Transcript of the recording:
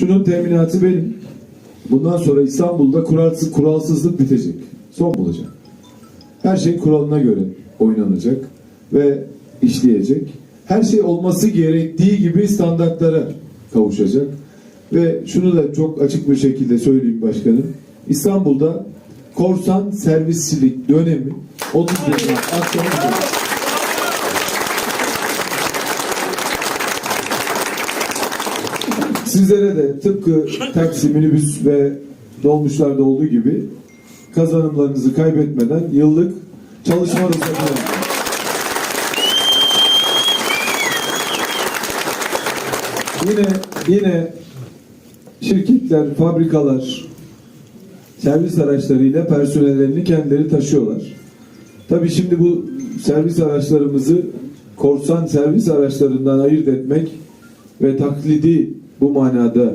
Şunun teminatı benim. Bundan sonra İstanbul'da kuralsız, kuralsızlık bitecek. Son bulacak. Her şey kuralına göre oynanacak ve işleyecek. Her şey olması gerektiği gibi standartlara kavuşacak. Ve şunu da çok açık bir şekilde söyleyeyim başkanım. İstanbul'da korsan servisçilik dönemi 30 Ekim akşamı Sizlere de tıpkı taksi, minibüs ve dolmuşlarda olduğu gibi kazanımlarınızı kaybetmeden yıllık çalışma ruhsatı. Yine yine şirketler, fabrikalar servis araçlarıyla personellerini kendileri taşıyorlar. Tabii şimdi bu servis araçlarımızı korsan servis araçlarından ayırt etmek ve taklidi bu manada